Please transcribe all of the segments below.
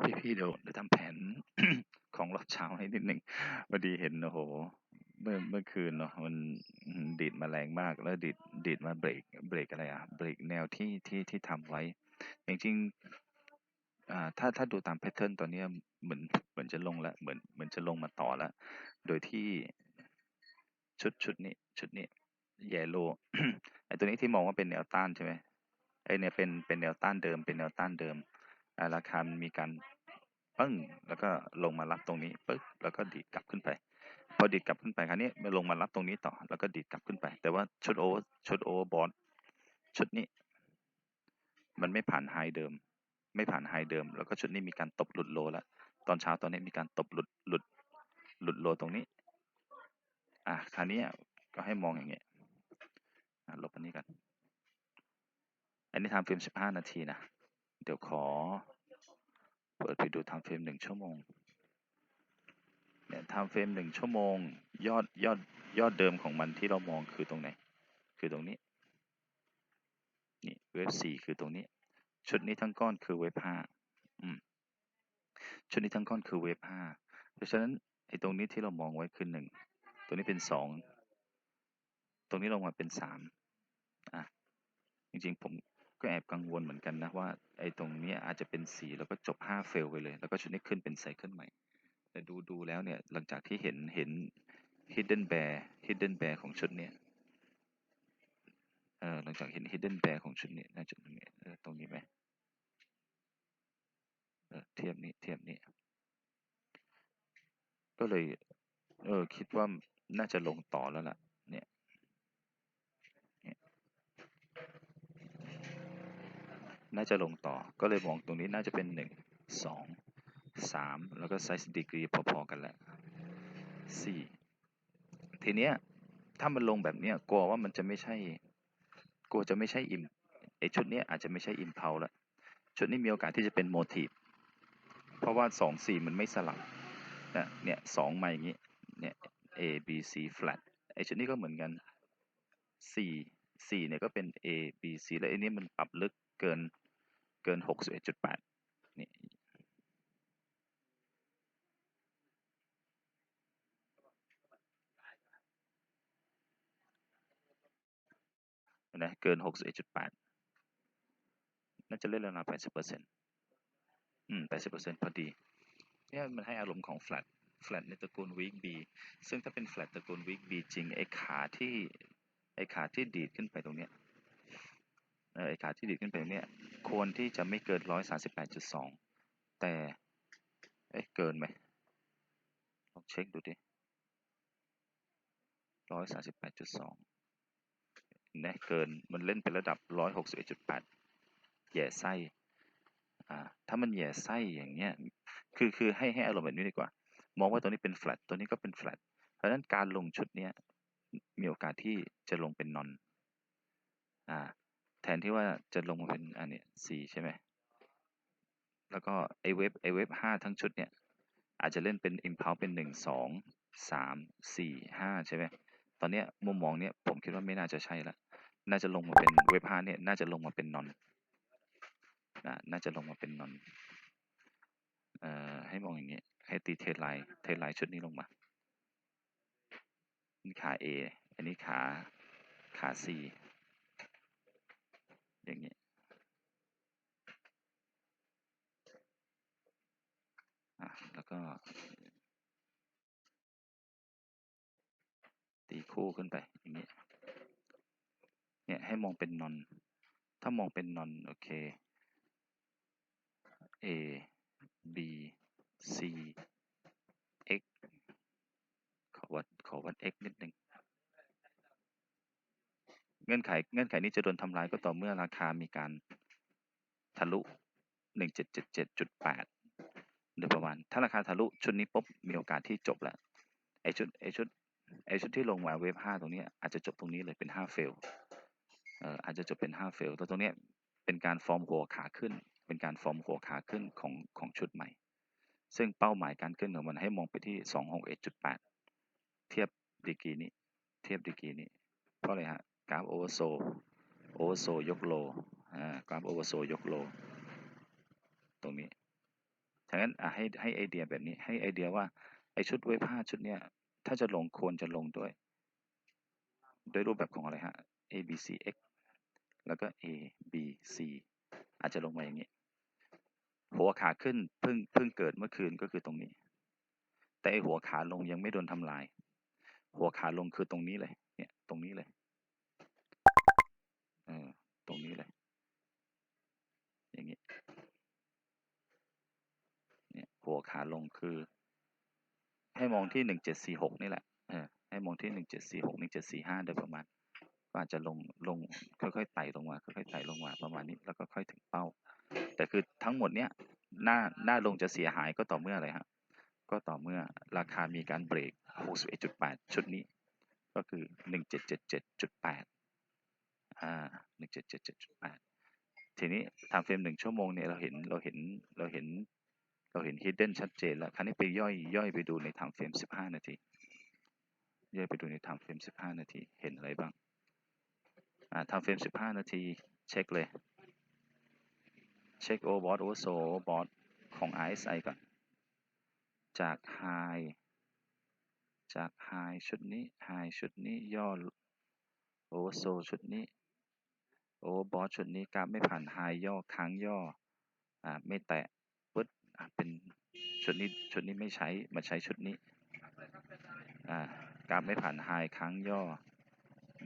พี่พี่ๆเดี๋ยวเดี๋ยวทำแผนของรอบเช้าให้นิดหนึ่งพอดีเห็นโอ้โห เมื่อเมื่อคืนเนาะมันดีดมาแรงมากแล้วดีดดีดมาเบรกเบรกอะไรอะเบรกแนวที่ที่ที่ทำไว้ จริงๆอ่าถ้าถ้าดูตามแพทเทิร์นตอนนี้เหมือนเหมือนจะลงแล้วเหมือนเหมือนจะลงมาต่อแล้ว โดยที่ชุดชุดนี้ชุดนี้แยโลไอตัวนี้ที่มองว่าเป็นแนวต้านใช่ไหมไอเนี่ยเป็นเป็นแนวต้านเดิมเป็นแนวต้านเดิม ราคามีการปึ้งแล้วก็ลงมารับตรงนี้ปึ๊บแล้วก็ดีดกลับขึ้นไป พอดีดกลับขึ้นไปคราวนี้มันลงมารับตรงนี้ต่อ แล้วก็ดีดกลับขึ้นไป แต่ว่าชุดโอชุดโอเวอร์บอทชุดนี้ มันไม่ผ่านไฮเดิม ไม่ผ่านไฮเดิม แล้วก็ชุดนี้มีการตบหลุดโลแล้วตอนเช้าตอนนี้มีการตบหลุดหลุดหลุดโลตรงนี้ อะคราวนี้ก็ให้มองอย่างเงี้ยลบอันนี้กัน อันนี้ทำเฟรมสิบห้านาทีนะ เดี๋ยวขอ เปิดไปดูทำเฟรมหนึ่งชั่วโมงเนี่ยทำเฟรมหนึ่งชั่วโมง ยอดยอดยอดเดิมของมันที่เรามองคือตรงไหน คือตรงนี้ นี่เวฟสี่คือตรงนี้ ชุดนี้ทั้งก้อนคือเวฟห้าอืมชุดนี้ทั้งก้อนคือเวฟห้าเพราะฉะนั้นไอ้ตรงนี้ที่เรามองไว้คือหนึ่งตัวนี้เป็นสองตรงนี้ลงมาเป็นสามอะจริงๆผม ก็แอบกังวลเหมือนกันนะว่าไอ้ตรงเนี้ยอาจจะเป็นสีแล้วก็จบห้าเฟลไปเลย แล้วก็ชุดนี้ขึ้นเป็นไซเคิลใหม่ แต่ดูดูแล้วเนี่ยหลังจากที่เห็นเห็น hidden bear hidden bear ของชุดเนี้ยเออหลังจากเห็น hidden bear ของชุดนี้น่าจะตรงนี้ตรงนี้ไหมเออเทียบนี้เทียบนี้ก็เลยเออคิดว่าน่าจะลงต่อแล้วล่ะเนี่ย น่าจะลงต่อ ก็เลยมองตรงนี้น่าจะเป็นหนึ่งสองสามแล้วก็ไซส์ดีกรีพอๆกันแหละสี่ทีเนี้ยถ้ามันลงแบบเนี้ยกลัวว่ามันจะไม่ใช่กลัวจะไม่ใช่อิมไอชุดเนี้ยอาจจะไม่ใช่อิมเพลละชุดนี้มีโอกาสที่จะเป็นโมทีฟเพราะว่าสองสี่มันไม่สลับนะเนี่ยสองมาอย่างนี้เนี่ย A B C flat ไอชุดนี้ก็เหมือนกันสี่สี่เนี่ยก็เป็น A B C แล้วไอนี้มันปรับลึกเกิน เกินหกสิบเอ็ดจุดแปดนี่นะเกินหกสิบเอ็ดจุดแปดน่าจะเล่นแล้วนะแปดสิบเปอร์เซ็นต์อืมแปดสิบเปอร์เซ็นต์พอดี เนี่ยมันให้อารมณ์ของ flat flat ในตระกูล weak B ซึ่งถ้าเป็น flat ตระกูล weak B จริง ไอ้ขาที่ ไอ้ขาที่ดีดขึ้นไปตรงเนี้ย ไอ้ขาที่ดีดขึ้นไปเนี้ยควรที่จะไม่เกินร้อยสาสิบแปดจุดสองแต่เอ๊ะเกินไหมลองเช็คดูดิร้อยสาสิบแปดจุดสองนะเกินมันเล่นเป็นระดับร้อยหกสิบเอ็ดจุดแปดแย่ไส้อ่าถ้ามันแย่ไส้อย่างเงี้ยคือคือให้ให้อารมณ์แบบนี้ดีกว่า มองว่าตัวนี้เป็น flat ตัวนี้ก็เป็น flat เพราะฉะนั้นการลงชุดเนี้ยมีโอกาสที่จะลงเป็น non อ่า แทนที่ว่าจะลงมาเป็นอันเนี้ยสี่ใช่ไหมแล้วก็ไอเว็บไอเว็บห้าทั้งชุดเนี่ยอาจจะเล่นเป็น impulse เป็นหนึ่งสองสามสี่ห้าใช่ไหมตอนเนี้ยมุมมองเนี้ยผมคิดว่าไม่น่าจะใช่ละน่าจะลงมาเป็นเว็บห้าเนี่ยน่าจะลงมาเป็น non นะน่าจะลงมาเป็น non เอ่อให้มองอย่างเงี้ยให้ตีเทรไลน์เทรไลน์ชุดนี้ลงมานี่ขา A อันนี้ขาขา C อย่างเงี้ยอะแล้วก็ ตีคู่ขึ้นไปอย่างเงี้ยเนี่ยให้มองเป็นนอน ถ้ามองเป็นนอนโอเค A B C X ขอวัดขอวัด X นิดหนึ่ง เงื่อนไขเงื่อนไขนี้จะโดนทำลายก็ต่อเมื่อราคามีการทะลุ 1777.8โดยประมาณ ถ้าราคาทะลุชุดนี้ปุ๊บมีโอกาสที่จบแล้วไอชุดไอชุดไอชุดที่ลงมาเวฟห้าตรงนี้อาจจะจบตรงนี้เลยเป็นห้าเฟลเอ่ออาจจะจบเป็นห้าเฟลแต่ตรงนี้เป็นการฟอร์มหัวขาขึ้น เป็นการฟอร์มหัวขาขึ้นของของชุดใหม่ ซึ่งเป้าหมายการขึ้นของมันให้มองไปที่สองหกเอ็ดจุดแปดเทียบดีกีนี้ เทียบดีกีนี้ เพราะอะไรฮะ กราฟโอเวอร์โซโอเวอร์โซยกโลอ่ากราฟโอเวอร์โซยกโล ตรงนี้ฉะนั้นอะให้ให้ไอเดียแบบนี้ให้ไอเดียว่าไอชุดเวฟห้าชุดเนี้ยถ้าจะลงควรจะลงด้วย ด้วยรูปแบบของอะไรฮะ A B C X แล้วก็ A B C อาจจะลงมาอย่างนี้ หัวขาขึ้นเพิ่งเพิ่งเกิดเมื่อคืนก็คือตรงนี้ แต่ไอหัวขาลงยังไม่โดนทำลาย หัวขาลงคือตรงนี้เลย เนี่ยตรงนี้เลย เออ ตรงนี้เลย อย่างนี้ เนี่ย หัวขาลงคือ ให้มองที่หนึ่งเจ็ดสี่หกนี่แหละ เออ ให้มองที่หนึ่งเจ็ดสี่หกหนึ่งเจ็ดสี่ห้าโดยประมาณก็อาจจะลง ลง ค่อยๆไต่ลงมา ค่อยๆไต่ลงมา ประมาณนี้ แล้วก็ค่อยถึงเป้า แต่คือทั้งหมดเนี้ย หน้า หน้าลงจะเสียหายก็ต่อเมื่ออะไรฮะ ก็ต่อเมื่อราคามีการเบรก 61.8 ชุดนี้ ก็คือ 1777.8 อ่า1777.8ทีนี้ทางเฟรมหนึ่งชั่วโมงเนี่ยเราเห็นเราเห็นเราเห็นเราเห็น hidden ชัดเจนแล้ว คราวนี้ไปย่อยย่อยไปดูในทางเฟรม15นาที ย่อยไปดูในทางเฟรม15นาที เห็นอะไรบ้าง อ่าทำเฟรม15นาที เช็คเลย เช็คโอบอ t โอโซบอ t ของ RSI ก่อน จาก High จาก High ชุดนี้ High ชุดนี้ย่อโอโซชุดนี้ โอ้บอ t ชุดนี้กราฟไม่ผ่าน High ย่อค้างย่ออ่าไม่แตะปึ๊ดอ่าเป็นชุดนี้ชุดนี้ไม่ใช้มาใช้ชุดนี้อ่ากราฟไม่ผ่าน High ค้างย่อ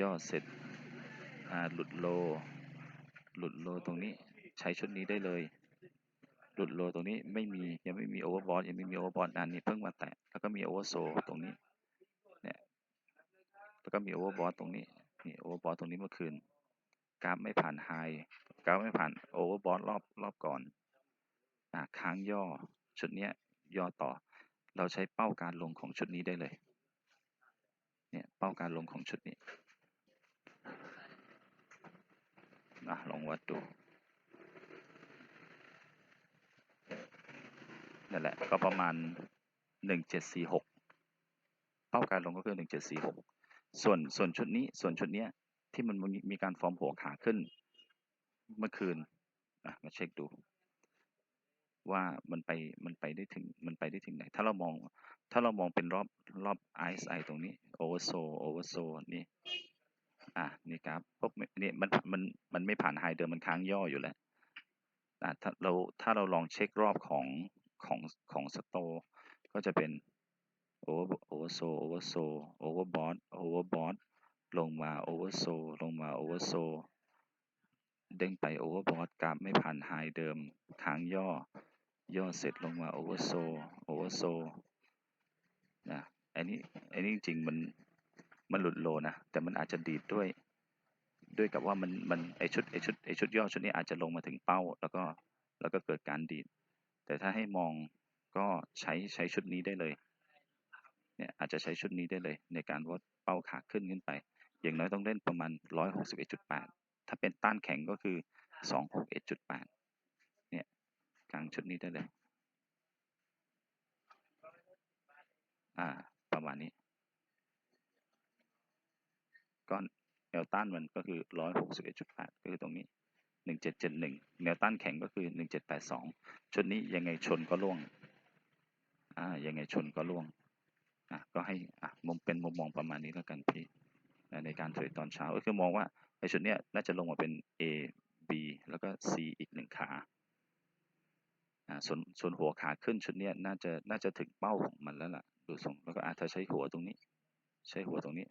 ย่อเสร็จอ่าหลุดโล หลุดโลตรงนี้ใช้ชุดนี้ได้เลย หลุดโลตรงนี้ไม่มียังไม่มีโอเวอร์บอทยังไม่มีโอเวอร์บอทอันนี้เพิ่งมาแตะแล้วก็มีโอเวอร์โซตรงนี้เนี่ยแล้วก็มีโอเวอร์บอทตรงนี้นี่โอเวอร์บอทตรงนี้เมื่อคืน กราฟไม่ผ่านไฮกราฟไม่ผ่านโอเวอร์บอทรอบรอบก่อนอ่าค้างย่อชุดเนี้ยย่อต่อ เราใช้เป้าการลงของชุดนี้ได้เลย เนี่ยเป้าการลงของชุดนี้อะลองวัดดูนั่นแหละก็ประมาณหนึ่งเป้าการลงก็คือหนึ่งเจ็ดสี่หกส่วนส่วนชุดนี้ส่วนชุดเนี้ย ที่มันมีการฟอร์มหัวขาขึ้นเมื่อคืนมาเช็คดู ว่ามันไปมันไปได้ถึงมันไปได้ถึงไหน ถ้าเรามองถ้าเรามองเป็นรอบรอบ RSI ตรงนี้ oversold oversold นี่อะนี่ครับปุ๊บนี่มันมันมันไม่ผ่านไฮเดิมมันค้างย่ออยู่แล้วอะถ้าเราถ้าเราลองเช็ครอบของของของสโตก็จะเป็น over oversold oversold overbought overbought ลงมา oversold ลงมา oversold เด้งไป overbought กราฟไม่ผ่านไฮเดิมค้างย่อ ย่อเสร็จลงมา oversold oversold นะอันนี้อันนี้จริงมันมันหลุดโลนะ แต่มันอาจจะดีดด้วย ด้วยกับว่ามันมันไอชุดไอชุดไอชุดย่อชุดนี้อาจจะลงมาถึงเป้า แล้วก็แล้วก็เกิดการดีด แต่ถ้าให้มองก็ใช้ใช้ชุดนี้ได้เลยเนี่ยอาจจะใช้ชุดนี้ได้เลยในการวัดเป้าขาขึ้นขึ้นไป อย่างน้อยต้องเล่นประมาณ 161.8 ถ้าเป็นต้านแข็งก็คือ 261.8 เนี่ยกลางชุดนี้ได้เลย อ่า ประมาณนี้ก็แนวต้านมันก็คือ 161.8 ก็คือตรงนี้ 1771 แนวต้านแข็งก็คือ 1782 ชุดนี้ยังไงชนก็ล่วง อ่า ยังไงชนก็ล่วง อะ ก็ให้ อะมุมเป็นมุมมองประมาณนี้แล้วกันพี่ ในการเทรดตอนเช้าก็คือมองว่าไอ้ชุดเนี้ยน่าจะลงมาเป็น A B แล้วก็ C อีกหนึ่งขาส่วนส่วนหัวขาขึ้นชุดนี้น่าจะน่าจะถึงเป้าของมันแล้วล่ะ ดูทรงแล้วก็อาจจะใช้หัวตรงนี้ ใช้หัวตรงนี้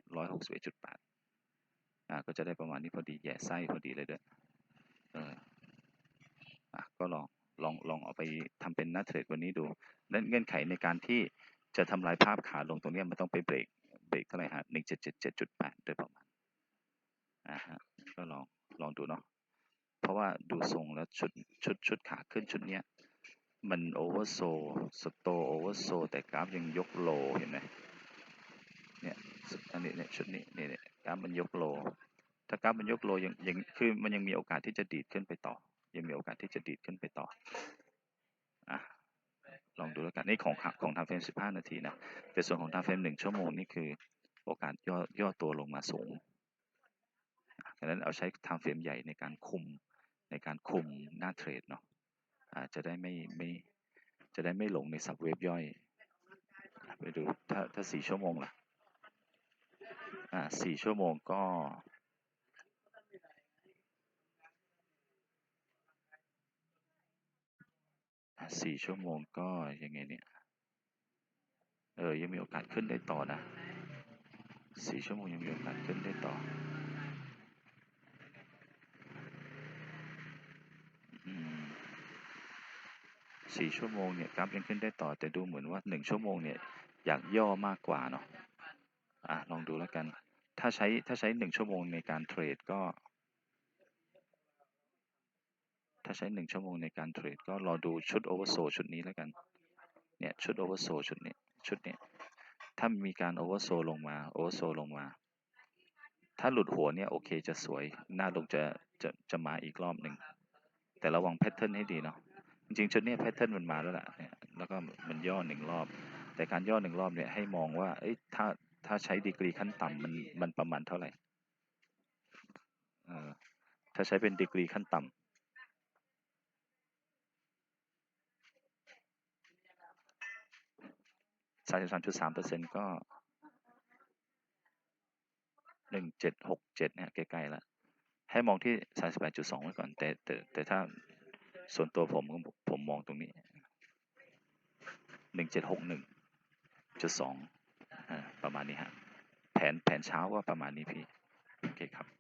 161.8อ่าก็จะได้ประมาณนี้พอดีแย่ไส้พอดีเลยด้วยเอออะก็ลองลองลองเอาไปทำเป็นหน้าเทรดวันนี้ดูนั่นเงื่อนไขในการที่จะทำลายภาพขาลงตรงนี้มันต้องไปเบรก เบรกเท่าไหร่ฮะ1777.8โดยประมาณอ่าฮะก็ลองลองดูเนาะเพราะว่าดูทรงแล้วชุดชุดชุดขาขึ้นชุดเนี้ยมันโอเวอร์โซสโตโอเวอร์โซแต่กราฟยังยกโลเห็นไหมเนี่ยอันนี้เนี่ยชุดนี้เนี่ยเนี่ยกราฟมันยกโล ถ้ากราฟมันยกโลยังยังคือมันยังมีโอกาสที่จะดีดขึ้นไปต่อ ยังมีโอกาสที่จะดีดขึ้นไปต่ออะ ลองดูแล้วกันนี่ของของทางเฟรม 15 นาทีนะแต่ส่วนของทางเฟรม 1 ชั่วโมงนี่คือโอกาสย่อย่อตัวลงมาสูงดังนั้นเอาใช้ทางเฟรมใหญ่ในการคุมในการคุมหน้าเทรดเนาะจะได้ไม่ไม่จะได้ไม่หลงในสับเวฟย่อย ไปดูถ้าถ้าสี่ชั่วโมงล่ะอ่าสี่ชั่วโมงก็อะ สี่ชั่วโมงก็ยังไงเนี่ย เออ ยังมีโอกาสขึ้นได้ต่อนะสี่ชั่วโมงยังมีโอกาสขึ้นได้ต่อสี่ชั่วโมงเนี่ยกราฟยังขึ้นได้ต่อ แต่ดูเหมือนว่าหนึ่งชั่วโมงเนี่ยอยากย่อมากกว่าเนาะอะลองดูแล้วกัน ถ้าใช้ถ้าใช้หนึ่งชั่วโมงในการเทรดก็ ถ้าใช้หนึ่งชั่วโมงในการเทรดก็รอดูชุดโอเวอร์โซชุดนี้แล้วกัน เนี่ย ชุดโอเวอร์โซชุดนี้ชุดนี้ถ้ามีการโอเวอร์โซลงมาโอเวอร์โซลงมา ถ้าหลุดหัวเนี่ยโอเคจะสวย หน้าลงจะจะจะมาอีกรอบหนึ่ง แต่ระวังแพทเทิร์นให้ดีเนาะ จริงๆ ชุดนี้แพทเทิร์นมันมาแล้วล่ะเนี่ยแล้วก็มันย่อหนึ่งรอบ แต่การย่อหนึ่งรอบเนี่ยให้มองว่าเอ้ยถ้าถ้าใช้ดีกรีขั้นต่ำมันมันประมาณเท่าไหร่ เออถ้าใช้เป็นดีกรีขั้นต่ำ สามสิบสามจุดสามเปอร์เซ็นต์ก็หนึ่งเจ็ดหกเจ็ดเนี่ยใกล้ๆแล้วให้มองที่สามสิบแปดจุดสองไว้ก่อนแต่แต่แต่ถ้าส่วนตัวผมผมมองตรงนี้หนึ่งเจ็ดหกหนึ่งจุดสองประมาณนี้ฮะแผนแผนเช้าก็ประมาณนี้พี่ โอเคครับ